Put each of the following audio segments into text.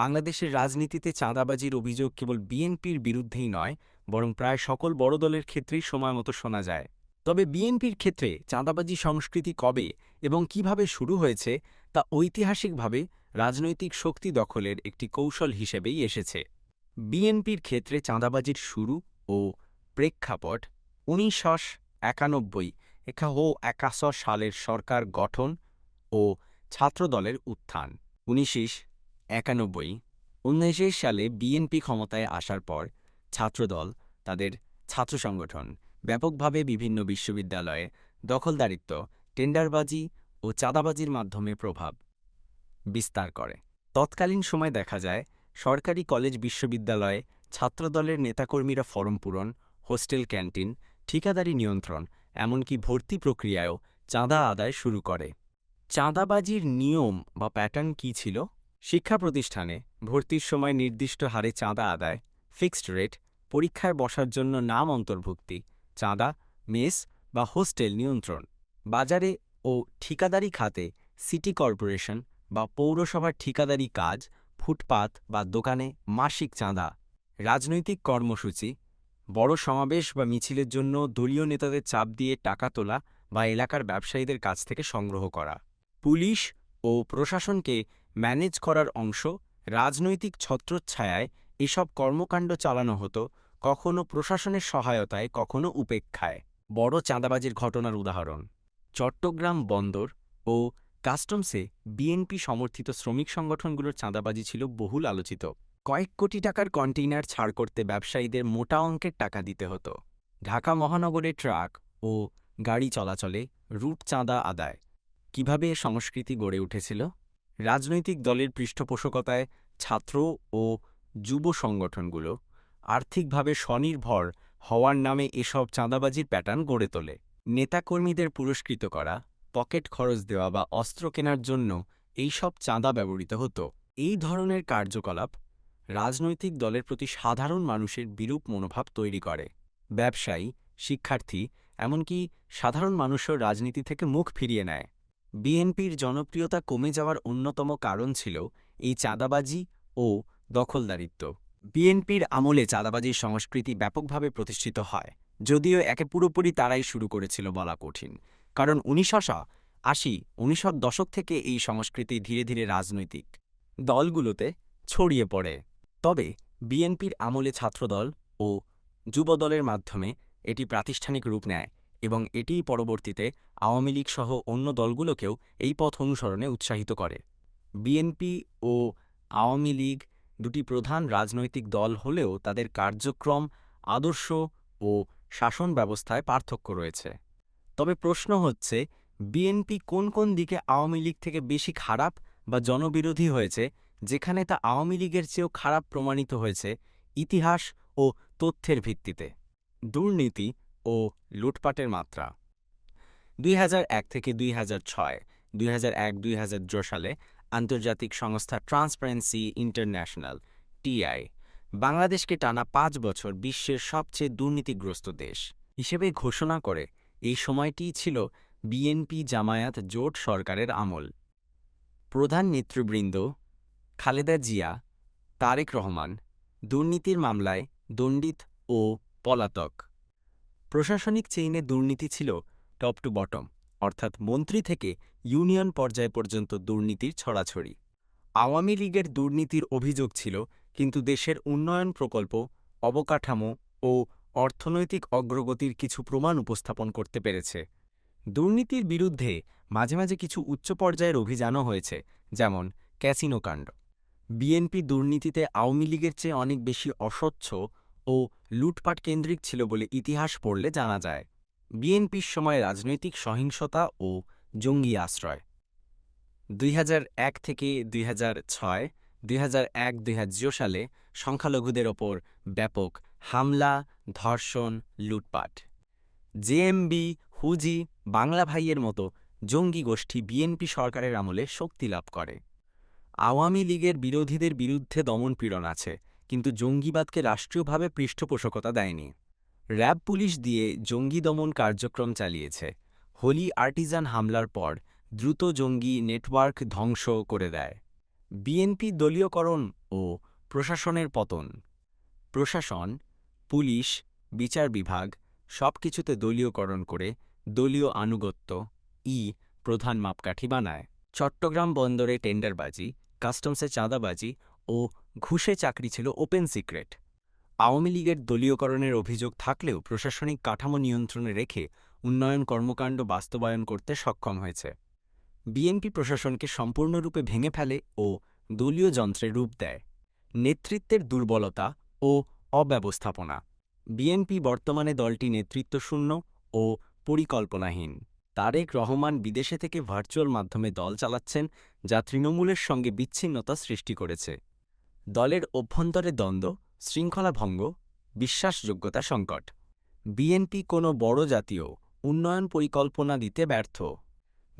বাংলাদেশের রাজনীতিতে চাঁদাবাজির অভিযোগ কেবল বিএনপির বিরুদ্ধেই নয়, বরং প্রায় সকল বড় দলের ক্ষেত্রেই সময় মতো শোনা যায়। তবে বিএনপির ক্ষেত্রে চাঁদাবাজি সংস্কৃতি কবে এবং কীভাবে শুরু হয়েছে তা ঐতিহাসিকভাবে রাজনৈতিক শক্তি দখলের একটি কৌশল হিসেবেই এসেছে। বিএনপির ক্ষেত্রে চাঁদাবাজির শুরু ও প্রেক্ষাপট উনিশশো একানব্বই, একাহ একাশ সালের সরকার গঠন ও ছাত্রদলের উত্থান। উনিশিস একানব্বই উনিশে সালে বিএনপি ক্ষমতায় আসার পর ছাত্রদল, তাদের ছাত্র সংগঠন, ব্যাপকভাবে বিভিন্ন বিশ্ববিদ্যালয়ে দখলদারিত্ব, টেন্ডারবাজি ও চাঁদাবাজির মাধ্যমে প্রভাব বিস্তার করে। তৎকালীন সময় দেখা যায়, সরকারি কলেজ বিশ্ববিদ্যালয়ে ছাত্রদলের নেতাকর্মীরা ফরম পূরণ, হোস্টেল ক্যান্টিন, ঠিকাদারি নিয়ন্ত্রণ, এমনকি ভর্তি প্রক্রিয়ায়ও চাঁদা আদায় শুরু করে। চাঁদাবাজির নিয়ম বা প্যাটার্ন কী ছিল? শিক্ষা প্রতিষ্ঠানে ভর্তির সময় নির্দিষ্ট হারে চাঁদা আদায়, ফিক্সড রেট, পরীক্ষায় বসার জন্য নাম অন্তর্ভুক্তি, চাঁদা, মেস বা হোস্টেল নিয়ন্ত্রণ। বাজারে ও ঠিকাদারি খাতে সিটি কর্পোরেশন বা পৌরসভার ঠিকাদারি কাজ, ফুটপাত বা দোকানে মাসিক চাঁদা, রাজনৈতিক কর্মসূচি, বড় সমাবেশ বা মিছিলের জন্য দলীয় নেতাদের চাপ দিয়ে টাকা তোলা বা এলাকার ব্যবসায়ীদের কাছ থেকে সংগ্রহ করা। পুলিশ ও প্রশাসনকে ম্যানেজ করার অংশ, রাজনৈতিক ছত্রচ্ছায়ায় এসব কর্মকাণ্ড চালানো হতো, কখনো প্রশাসনের সহায়তায়, কখনো উপেক্ষায়। বড় চাঁদাবাজির ঘটনার উদাহরণ, চট্টগ্রাম বন্দর ও কাস্টমসে বিএনপি সমর্থিত শ্রমিক সংগঠনগুলোর চাঁদাবাজি ছিল বহুল আলোচিত। কয়েক কোটি টাকার কন্টেইনার ছাড় করতে ব্যবসায়ীদের মোটা অঙ্কের টাকা দিতে হতো। ঢাকা মহানগরে ট্রাক ও গাড়ি চলাচলে রুট চাঁদা আদায়। কীভাবে সংস্কৃতি গড়ে উঠেছিল? রাজনৈতিক দলের পৃষ্ঠপোষকতায় ছাত্র ও যুব সংগঠনগুলো আর্থিকভাবে স্বনির্ভর হওয়ার নামে এসব চাঁদাবাজির প্যাটার্ন গড়ে তোলে। নেতাকর্মীদের পুরস্কৃত করা, পকেট খরচ দেওয়া বা অস্ত্র কেনার জন্য এইসব চাঁদা ব্যবহৃত হতো। এই ধরনের কার্যকলাপ রাজনৈতিক দলের প্রতি সাধারণ মানুষের বিরূপ মনোভাব তৈরি করে। ব্যবসায়ী, শিক্ষার্থী, এমনকি সাধারণ মানুষও রাজনীতি থেকে মুখ ফিরিয়ে নেয়। বিএনপির জনপ্রিয়তা কমে যাওয়ার অন্যতম কারণ ছিল এই চাঁদাবাজি ও দখলদারিত্ব। বিএনপির আমলে চাঁদাবাজির সংস্কৃতি ব্যাপকভাবে প্রতিষ্ঠিত হয়, যদিও একে পুরোপুরি তারাই শুরু করেছিল বলা কঠিন। কারণ উনিশশো আশি, উনিশশো দশক থেকে এই সংস্কৃতি ধীরে ধীরে রাজনৈতিক দলগুলোতে ছড়িয়ে পড়ে। তবে বিএনপির আমলে ছাত্রদল ও যুবদলের মাধ্যমে এটি প্রাতিষ্ঠানিক রূপ নেয়। এবং এটিই পরবর্তীতে আওয়ামী লীগ সহ অন্য দলগুলোকেও এই পথ অনুসরণে উৎসাহিত করে। বিএনপি ও আওয়ামী লীগ দুটি প্রধান রাজনৈতিক দল হলেও তাদের কার্যক্রম, আদর্শ ও শাসন ব্যবস্থায় পার্থক্য রয়েছে। তবে প্রশ্ন হচ্ছে, বিএনপি কোন কোন দিকে আওয়ামী লীগ থেকে বেশি খারাপ বা জনবিরোধী হয়েছে, যেখানে তা আওয়ামী লীগের চেয়েও খারাপ প্রমাণিত হয়েছে, ইতিহাস ও তথ্যের ভিত্তিতে? দুর্নীতি ও লুটপাটের মাত্রা। দুই হাজার এক থেকে দুই হাজার ছয়, দুই সালে আন্তর্জাতিক সংস্থা ট্রান্সপারেন্সি ইন্টারন্যাশনাল টিআই বাংলাদেশকে টানা পাঁচ বছর বিশ্বের সবচেয়ে দুর্নীতিগ্রস্ত দেশ হিসেবে ঘোষণা করে এই সময়টিই ছিল বিএনপি জামায়াত জোট সরকারের আমল। প্রধান নেতৃবৃন্দ খালেদা জিয়া, তারেক রহমান, দুর্নীতির মামলায় দণ্ডিত ও পলাতক। প্রশাসনিক চেইনে দুর্নীতি ছিল টপ টু বটম, অর্থাৎ মন্ত্রী থেকে ইউনিয়ন পর্যায় পর্যন্ত দুর্নীতির ছড়াছড়ি। আওয়ামী লীগের দুর্নীতির অভিযোগ ছিল, কিন্তু দেশের উন্নয়ন প্রকল্প, অবকাঠামো ও অর্থনৈতিক অগ্রগতির কিছু প্রমাণ উপস্থাপন করতে পেরেছে। দুর্নীতির বিরুদ্ধে মাঝে মাঝে কিছু উচ্চ পর্যায়ের অভিযানও হয়েছে, যেমন ক্যাসিনো কাণ্ড। বিএনপি দুর্নীতিতে আওয়ামী লীগের চেয়ে অনেক বেশি অস্বচ্ছ ও লুটপাট কেন্দ্রিক ছিল বলে ইতিহাস পড়লে জানা যায়। বিএনপির সময় রাজনৈতিক সহিংসতা ও জঙ্গি আশ্রয়। দুই হাজার এক থেকে দুই হাজার ছয়, দুই সালে সংখ্যালঘুদের ওপর ব্যাপক হামলা, ধর্ষণ, লুটপাট। জেএমবি হুজি, বাংলা ভাইয়ের মতো জঙ্গি গোষ্ঠী বিএনপি সরকারের আমলে শক্তি লাভ করে। আওয়ামী লীগের বিরোধীদের বিরুদ্ধে দমনপীড়ন আছে। কিন্তু জঙ্গিবাদকে রাষ্ট্রীয়ভাবে পৃষ্ঠপোষকতা দেয়নি। র্যাব পুলিশ দিয়ে জঙ্গি দমন কার্যক্রম চালিয়েছে। হোলি আর্টিজান হামলার পর দ্রুত জঙ্গি নেটওয়ার্ক ধ্বংস করে দেয়। বিএনপি দলীয়করণ ও প্রশাসনের পতন। প্রশাসন, পুলিশ, বিচার বিভাগ সব কিছুতে দলীয়করণ করে দলীয় আনুগত্য, ই প্রধান মাপকাঠি বানায়। চট্টগ্রাম বন্দরে টেন্ডারবাজি, কাস্টমসে চাঁদাবাজি ও ঘুষে চাকরি ছিল ওপেন সিক্রেট। আওয়ামী লীগের দলীয়করণের অভিযোগ থাকলেও প্রশাসনিক কাঠামো নিয়ন্ত্রণে রেখে উন্নয়ন কর্মকাণ্ড বাস্তবায়ন করতে সক্ষম হয়েছে। বিএনপি প্রশাসনকে সম্পূর্ণরূপে ভেঙে ফেলে ও দলীয় যন্ত্রে রূপ দেয়। নেতৃত্বের দুর্বলতা ও অব্যবস্থাপনা। বিএনপি বর্তমানে দলটি নেতৃত্বশূন্য ও পরিকল্পনাহীন। তারেক রহমান বিদেশে থেকে ভার্চুয়াল মাধ্যমে দল চালাচ্ছেন যা তৃণমূলের সঙ্গে বিচ্ছিন্নতা সৃষ্টি করেছে। দলের অভ্যন্তরে দ্বন্দ্ব শৃঙ্খলা ভঙ্গ বিশ্বাসযোগ্যতা সংকট। বিএনপি কোনো বড় জাতীয় উন্নয়ন পরিকল্পনা দিতে ব্যর্থ।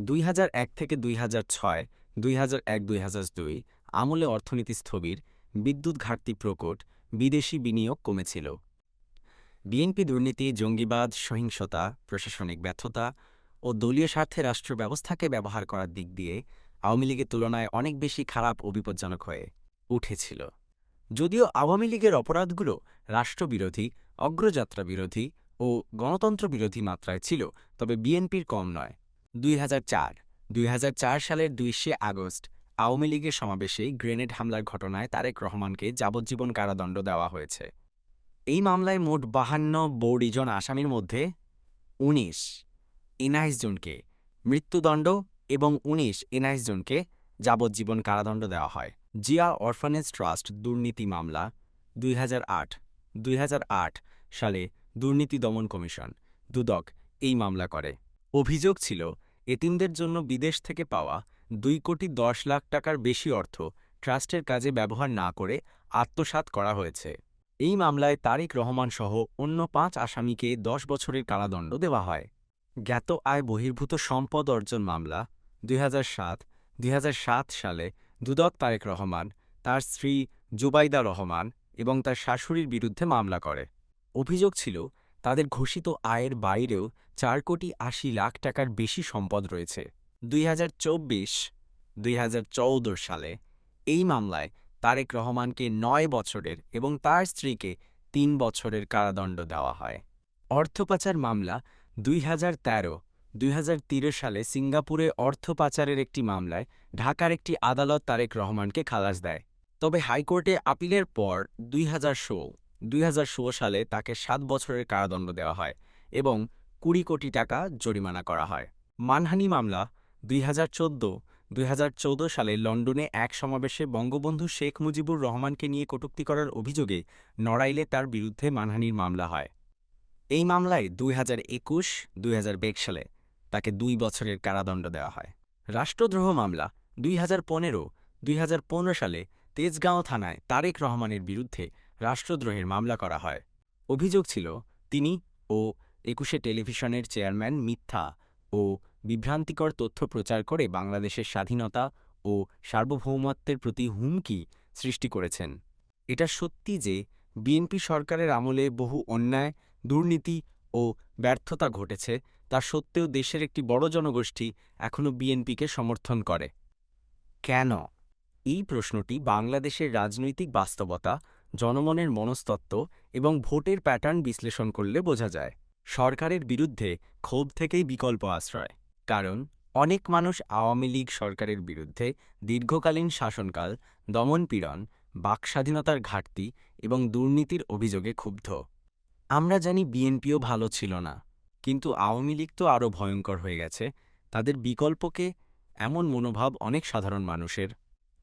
দুই হাজার এক থেকে দুই হাজার ছয়, দুই আমলে অর্থনীতি স্থবির, বিদ্যুৎ ঘাটতি প্রকট, বিদেশি বিনিয়োগ কমেছিল। বিএনপি দুর্নীতি, জঙ্গিবাদ, সহিংসতা, প্রশাসনিক ব্যর্থতা ও দলীয় স্বার্থে রাষ্ট্র ব্যবস্থাকে ব্যবহার করার দিক দিয়ে আওয়ামী লীগের তুলনায় অনেক বেশি খারাপ ও বিপজ্জনক হয়ে। উঠেছিল। যদিও আওয়ামী লীগের অপরাধগুলো রাষ্ট্রবিরোধী অগ্রযাত্রা বিরোধী ও গণতন্ত্র বিরোধী মাত্রায় ছিল, তবে বিএনপির কম নয়। দুই হাজার সালের দুইশে আগস্ট আওয়ামী লীগের সমাবেশে গ্রেনেড হামলার ঘটনায় তারেক রহমানকে যাবজ্জীবন কারাদণ্ড দেওয়া হয়েছে। এই মামলায় মোট বাহান্ন বৌড়িজন আসামির মধ্যে উনিশ এনআইশ জনকে মৃত্যুদণ্ড এবং উনিশ এনআইশ জনকে যাবজ্জীবন কারাদণ্ড দেওয়া হয়। জিয়া অরফানেজ ট্রাস্ট দুর্নীতি মামলা, দুই হাজার দুই সালে দুর্নীতি দমন কমিশন, দুদক, এই মামলা করে। অভিযোগ ছিল, এতিমদের জন্য বিদেশ থেকে পাওয়া দুই কোটি দশ লাখ টাকার বেশি অর্থ ট্রাস্টের কাজে ব্যবহার না করে আত্মসাৎ করা হয়েছে। এই মামলায় তারেক রহমান সহ অন্য পাঁচ আসামিকে দশ বছরের কারাদণ্ড দেওয়া হয়। জ্ঞাত আয় বহির্ভূত সম্পদ অর্জন মামলা, দুই দুই সালে দুদক তারেক রহমান, তার স্ত্রী জুবাইদা রহমান এবং তার শাশুড়ির বিরুদ্ধে মামলা করে। অভিযোগ ছিল, তাদের ঘোষিত আয়ের বাইরেও চার কোটি আশি লাখ টাকার বেশি সম্পদ রয়েছে। দুই হাজার চব্বিশ সালে এই মামলায় তারেক রহমানকে নয় বছরের এবং তার স্ত্রীকে তিন বছরের কারাদণ্ড দেওয়া হয়। অর্থপাচার মামলা দুই হাজার তেরো দুই সালে সিঙ্গাপুরে অর্থ পাচারের একটি মামলায় ঢাকার একটি আদালত তারেক রহমানকে খালাস দেয়। তবে হাইকোর্টে আপিলের পর দুই হাজার দুই সালে তাকে সাত বছরের কারাদণ্ড দেওয়া হয় এবং কুড়ি কোটি টাকা জরিমানা করা হয়। মানহানি মামলা দুই হাজার সালে লন্ডনে এক সমাবেশে বঙ্গবন্ধু শেখ মুজিবুর রহমানকে নিয়ে কটূক্তি করার অভিযোগে নড়াইলে তার বিরুদ্ধে মানহানির মামলা হয়। এই মামলায় দুই হাজার একুশ সালে তাকে দুই বছরের কারাদণ্ড দেওয়া হয়। রাষ্ট্রদ্রোহ মামলা, দুই হাজার পনেরো, দুই সালে তেজগাঁও থানায় তারেক রহমানের বিরুদ্ধে রাষ্ট্রদ্রোহের মামলা করা হয়। অভিযোগ ছিল, তিনি ও একুশে টেলিভিশনের চেয়ারম্যান মিথ্যা ও বিভ্রান্তিকর তথ্য প্রচার করে বাংলাদেশের স্বাধীনতা ও সার্বভৌমত্বের প্রতি হুমকি সৃষ্টি করেছেন। এটা সত্যি যে বিএনপি সরকারের আমলে বহু অন্যায়, দুর্নীতি ও ব্যর্থতা ঘটেছে তা সত্ত্বেও দেশের একটি বড় জনগোষ্ঠী এখনও বিএনপিকে সমর্থন করে। কেন? এই প্রশ্নটি বাংলাদেশের রাজনৈতিক বাস্তবতা, জনমনের মনস্তত্ত্ব এবং ভোটের প্যাটার্ন বিশ্লেষণ করলে বোঝা যায়। সরকারের বিরুদ্ধে ক্ষোভ থেকেই বিকল্প আশ্রয়। কারণ, অনেক মানুষ আওয়ামী লীগ সরকারের বিরুদ্ধে দীর্ঘকালীন শাসনকাল দমনপীড়ন বাকস্বাধীনতার ঘাটতি এবং দুর্নীতির অভিযোগে ক্ষুব্ধ। আমরা জানি বিএনপিও ভালো ছিল না। কিন্তু আওয়ামী লীগ তো আরও ভয়ঙ্কর হয়ে গেছে। তাদের বিকল্পকে এমন মনোভাব অনেক সাধারণ মানুষের।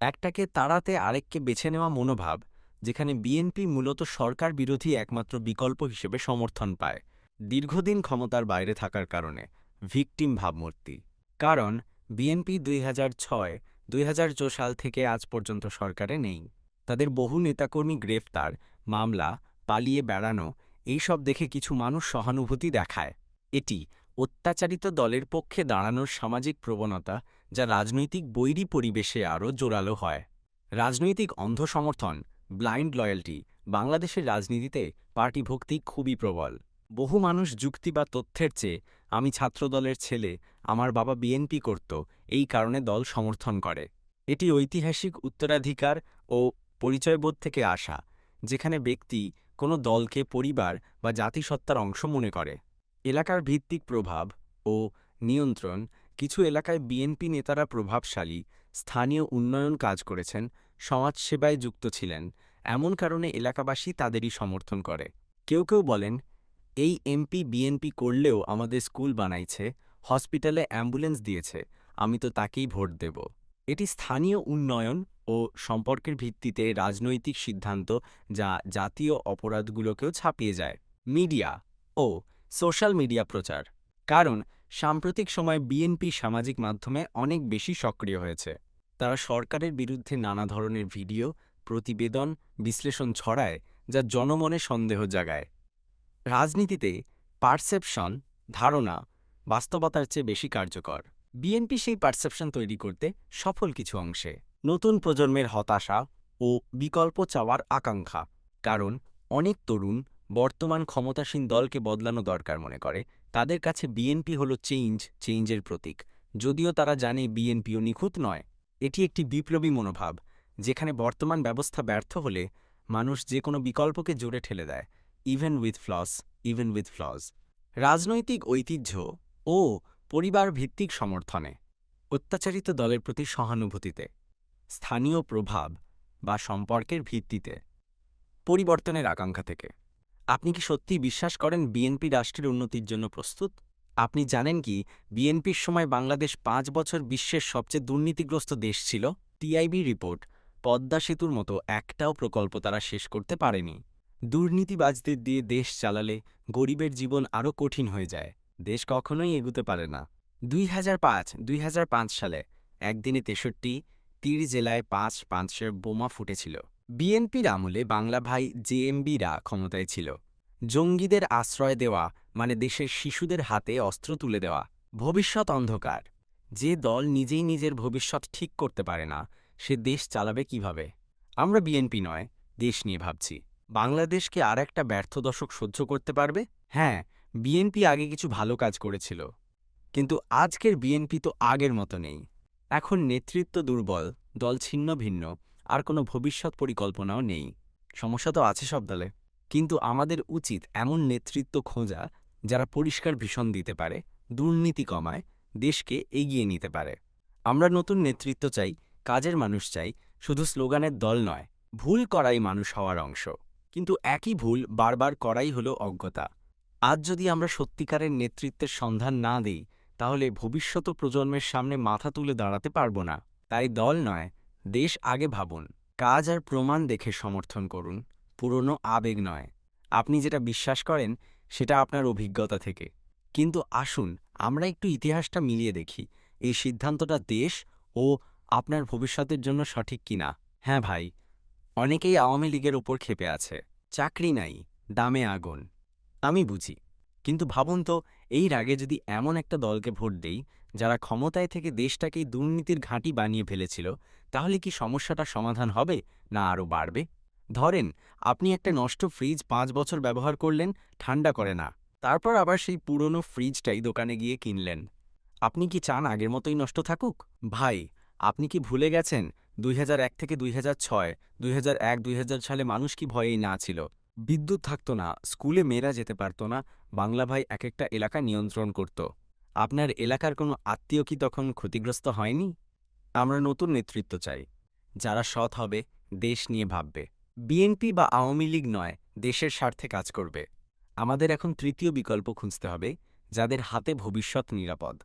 একটাকে তাড়াতে আরেককে বেছে নেওয়া মনোভাব, যেখানে বিএনপি মূলত সরকার বিরোধী একমাত্র বিকল্প হিসেবে সমর্থন পায়। দীর্ঘদিন ক্ষমতার বাইরে থাকার কারণে ভিকটিম ভাবমূর্তি। কারণ বিএনপি দুই হাজার ছয়, দুই সাল থেকে আজ পর্যন্ত সরকারে নেই। তাদের বহু নেতাকর্মী গ্রেফতার, মামলা, পালিয়ে বেড়ানো, এইসব দেখে কিছু মানুষ সহানুভূতি দেখায়। এটি অত্যাচারিত দলের পক্ষে দাঁড়ানোর সামাজিক প্রবণতা যা রাজনৈতিক বৈরী পরিবেশে আরও জোরালো হয়। রাজনৈতিক অন্ধ সমর্থন ব্লাইন্ড লয়্যাল্টি বাংলাদেশের রাজনীতিতে পার্টিভক্তি খুবই প্রবল। বহু মানুষ যুক্তি বা তথ্যের চেয়ে, আমি ছাত্রদলের ছেলে, আমার বাবা বিএনপি করত, এই কারণে দল সমর্থন করে। এটি ঐতিহাসিক উত্তরাধিকার ও পরিচয়বোধ থেকে আসা, যেখানে ব্যক্তি কোনো দলকে পরিবার বা জাতিসত্তার অংশ মনে করে। এলাকার ভিত্তিক প্রভাব ও নিয়ন্ত্রণ কিছু এলাকায় বিএনপি নেতারা প্রভাবশালী, স্থানীয় উন্নয়ন কাজ করেছেন, সমাজসেবায় যুক্ত ছিলেন। এমন কারণে এলাকাবাসী তাদেরই সমর্থন করে। কেউ কেউ বলেন, এই এমপি বিএনপি করলেও আমাদের স্কুল বানাইছে, হসপিটালে অ্যাম্বুলেন্স দিয়েছে, আমি তো তাকেই ভোট দেব। এটি স্থানীয় উন্নয়ন ও সম্পর্কের ভিত্তিতে রাজনৈতিক সিদ্ধান্ত যা জাতীয় অপরাধগুলোকেও ছাপিয়ে যায়। মিডিয়া ও সোশ্যাল মিডিয়া প্রচার। কারণ, সাম্প্রতিক সময়ে বিএনপি সামাজিক মাধ্যমে অনেক বেশি সক্রিয় হয়েছে। তারা সরকারের বিরুদ্ধে নানা ধরনের ভিডিও, প্রতিবেদন, বিশ্লেষণ ছড়ায়, যা জনমনে সন্দেহ জাগায়। রাজনীতিতে পারসেপশন, ধারণা, বাস্তবতার চেয়ে বেশি কার্যকর। বিএনপি সেই পারসেপশন তৈরি করতে সফল কিছু অংশে। নতুন প্রজন্মের হতাশা ও বিকল্প চাওয়ার আকাঙ্ক্ষা। কারণ, অনেক তরুণ বর্তমান ক্ষমতাসীন দলকে বদলানো দরকার মনে করে। তাদের কাছে বিএনপি হল চেঞ্জ, চেঞ্জের প্রতীক। যদিও তারা জানে বিএনপিও নিখুঁত নয়। এটি একটি বিপ্লবী মনোভাব, যেখানে বর্তমান ব্যবস্থা ব্যর্থ হলে মানুষ যে কোনো বিকল্পকে জোরে ঠেলে দেয়। Even with flaws even with flaws রাজনৈতিক ঐতিহ্য ও পরিবার ভিত্তিক সমর্থনে অত্যাচারিত দলের প্রতি সহানুভূতিতে, স্থানীয় প্রভাব বা সম্পর্কের ভিত্তিতে পরিবর্তনের আকাঙ্ক্ষা থেকে। আপনি কি সত্যি বিশ্বাস করেন বিএনপি রাষ্ট্রের উন্নতির জন্য প্রস্তুত? আপনি জানেন কি বিএনপির সময় বাংলাদেশ পাঁচ বছর বিশ্বের সবচেয়ে দুর্নীতিগ্রস্ত দেশ ছিল? টিআইবি রিপোর্ট পদ্মা সেতুর মতো একটাও প্রকল্প তারা শেষ করতে পারেনি। দুর্নীতিবাজদের দিয়ে দেশ চালালে গরিবের জীবন আরও কঠিন হয়ে যায়। দেশ কখনোই এগুতে পারে না। দুই হাজার পাঁচ, দুই সালে একদিনে তেষট্টি তীর জেলায় পাঁচ পাঁচশের বোমা ফুটেছিল। বিএনপির আমলে বাংলা ভাই জেএমবিরা ক্ষমতায় ছিল। জঙ্গিদের আশ্রয় দেওয়া মানে দেশের শিশুদের হাতে অস্ত্র তুলে দেওয়া, ভবিষ্যৎ অন্ধকার। যে দল নিজেই নিজের ভবিষ্যৎ ঠিক করতে পারে না, সে দেশ চালাবে কীভাবে? আমরা বিএনপি নয়, দেশ নিয়ে ভাবছি। বাংলাদেশকে আর একটা ব্যর্থ দশক সহ্য করতে পারবে? হ্যাঁ বিএনপি আগে কিছু ভালো কাজ করেছিল। কিন্তু আজকের বিএনপি তো আগের মতো নেই। এখন নেতৃত্ব দুর্বল, দল ছিন্ন ভিন্ন আর কোনো ভবিষ্যৎ পরিকল্পনাও নেই। সমস্যা তো আছে সব দলে। কিন্তু আমাদের উচিত এমন নেতৃত্ব খোঁজা যারা পরিষ্কার ভীষণ দিতে পারে, দুর্নীতি কমায়, দেশকে এগিয়ে নিতে পারে। আমরা নতুন নেতৃত্ব চাই, কাজের মানুষ চাই, শুধু স্লোগানের দল নয়, ভুল করাই মানুষ হওয়ার অংশ। কিন্তু একই ভুল বারবার করাই হলো অজ্ঞতা। আজ যদি আমরা সত্যিকারের নেতৃত্বের সন্ধান না দিই, তাহলে ভবিষ্যৎ প্রজন্মের সামনে মাথা তুলে দাঁড়াতে পারব না। তাই দল নয় দেশ আগে ভাবুন, কাজ আর প্রমাণ দেখে সমর্থন করুন, পুরনো আবেগ নয়। আপনি যেটা বিশ্বাস করেন, সেটা আপনার অভিজ্ঞতা থেকে। কিন্তু আসুন, আমরা একটু ইতিহাসটা মিলিয়ে দেখি, এই সিদ্ধান্তটা দেশ ও আপনার ভবিষ্যতের জন্য সঠিক কিনা। হ্যাঁ ভাই, অনেকেই আওয়ামী লীগের ওপর ক্ষেপে আছে, চাকরি নাই, দামে আগুন। আমি বুঝি। কিন্তু ভাবুন তো এই রাগে যদি এমন একটা দলকে ভোট দেই, যারা ক্ষমতায় থেকে দেশটাকেই দুর্নীতির ঘাঁটি বানিয়ে ফেলেছিল, তাহলে কি সমস্যাটা সমাধান হবে না আরও বাড়বে? ধরেন, আপনি একটা নষ্ট ফ্রিজ পাঁচ বছর ব্যবহার করলেন, ঠান্ডা করে না। তারপর আবার সেই পুরনো ফ্রিজটাই দোকানে গিয়ে কিনলেন। আপনি কি চান আগের মতোই নষ্ট থাকুক? ভাই, আপনি কি ভুলে গেছেন? দুই হাজার এক থেকে দুই হাজার ছয়, দুই সালে মানুষ কি ভয়েই না ছিল? বিদ্যুৎ থাকতো না, স্কুলে মেয়েরা যেতে পারত না, বাংলা ভাই এক একটা এলাকা নিয়ন্ত্রণ করত। আপনার এলাকার কোনো আত্মীয় কি তখন ক্ষতিগ্রস্ত হয়নি? আমরা নতুন নেতৃত্ব চাই, যারা সৎ হবে, দেশ নিয়ে ভাববে। বিএনপি বা আওয়ামী লীগ নয়, দেশের স্বার্থে কাজ করবে। আমাদের এখন তৃতীয় বিকল্প খুঁজতে হবে, যাদের হাতে ভবিষ্যৎ নিরাপদ।